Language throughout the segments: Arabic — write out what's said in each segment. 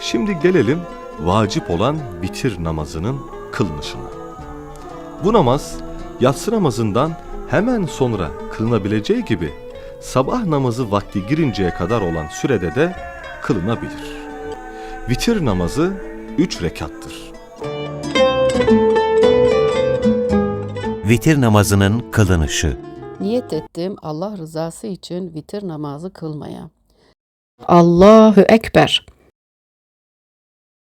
Şimdi gelelim vacip olan bitir namazının kılınışına. Bu namaz yatsı namazından hemen sonra kılınabileceği gibi sabah namazı vakti girinceye kadar olan sürede de kılınabilir. Vitir namazı üç rekattır. Vitir namazının kılınışı. Niyet ettim Allah rızası için vitir namazı kılmaya. Allahu Ekber.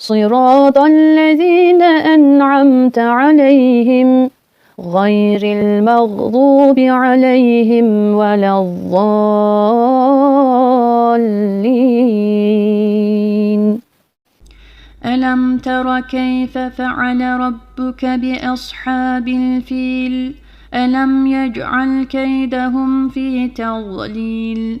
صراط الذين أنعمت عليهم غير المغضوب عليهم ولا الضالين. ألم تر كيف فعل ربك بأصحاب الفيل؟ ألم يجعل كيدهم في تضليل؟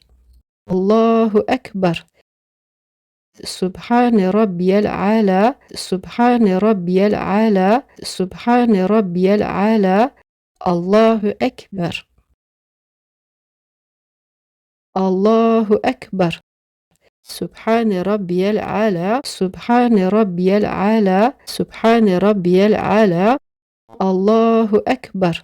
الله أكبر. سبحان ربي العلى سبحان ربي العلى سبحان ربي العلى الله أكبر. الله أكبر. سبحان ربي العلى سبحان ربي العلى سبحان ربي العلى الله أكبر.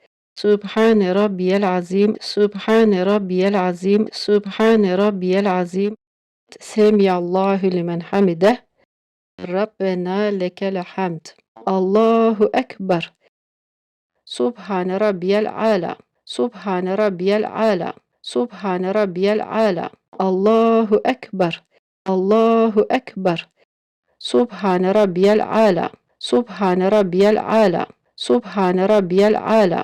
سبحان ربي العظيم سبحان ربي العظيم سبحان ربي العظيم. سمع الله لمن حمده. ربنا لك الحمد. الله أكبر. سبحان ربي العالى سبحان ربي العالى سبحان ربي العالى الله أكبر. الله أكبر. سبحان ربي العالى سبحان ربي العالى سبحان ربي العالى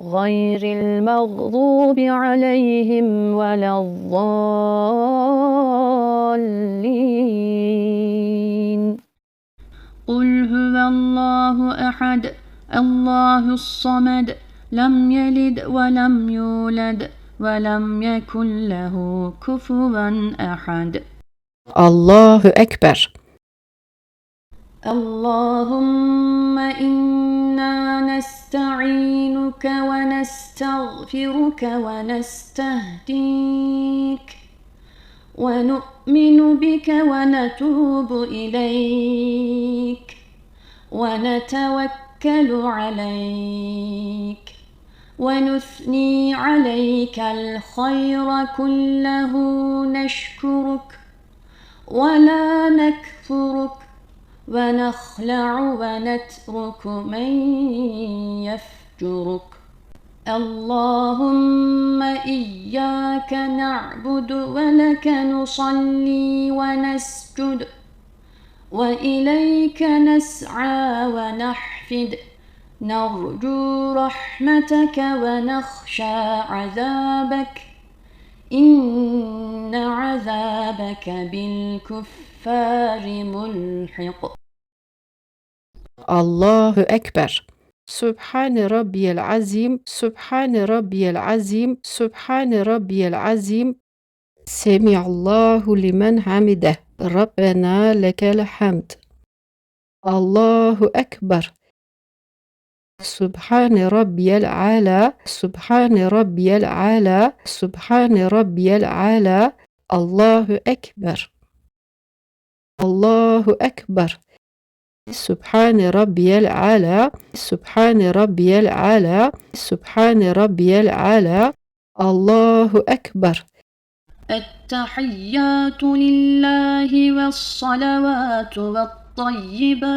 غير المغضوب عليهم ولا الضالين قل هو الله أحد الله الصمد لم يلد ولم يولد ولم يكن له كفوا أحد Allahu Ekber. اللهم إنا نستعينك ونستغفرك ونستهديك ونؤمن بك ونتوب إليك ونتوكل عليك ونثني عليك الخير كله نشكرك ولا نكفرك ونخلع ونترك من يفجرك. اللهم إياك نعبد ولك نصلي ونسجد وإليك نسعى ونحفد. نرجو رحمتك ونخشى عذابك. لك بالكفار ملحق. الله أكبر. سبحان ربي العظيم سبحان ربي العظيم سبحان ربي العظيم. سمع الله لمن حمده. ربنا لك الحمد. الله أكبر. سبحان ربي العالى سبحان ربي العالى سبحان ربي العالى Allahu Ekber. Allahu Ekber. سبحان ربي العلى سبحان ربي العلى سبحان ربي العلى الله أكبر التحيات لله والصلوات والطيبات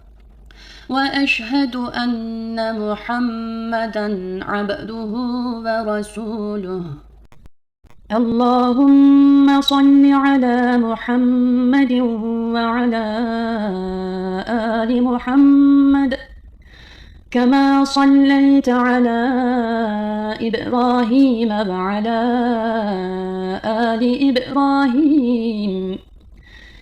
وأشهد أن محمدا عبده ورسوله. اللهم صل على محمد وعلى آل محمد كما صليت على إبراهيم وعلى آل إبراهيم.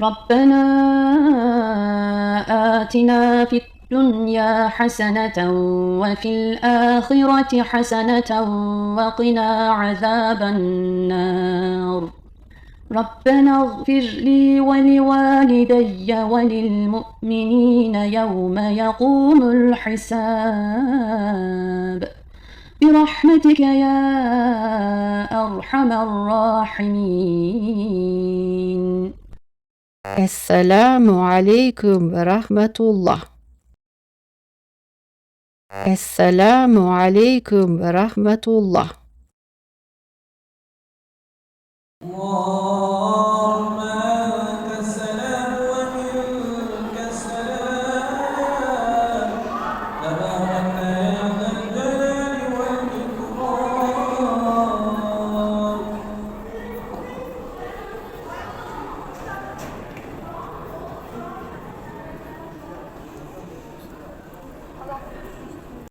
ربنا آتنا في الدنيا حسنة وفي الآخرة حسنة وقنا عذاب النار. ربنا اغفر لي ولوالدي وللمؤمنين يوم يقوم الحساب. برحمتك يا أرحم الراحمين. Esselamu aleyküm ve rahmetullah. Esselamu aleyküm ve rahmetullah. Allah.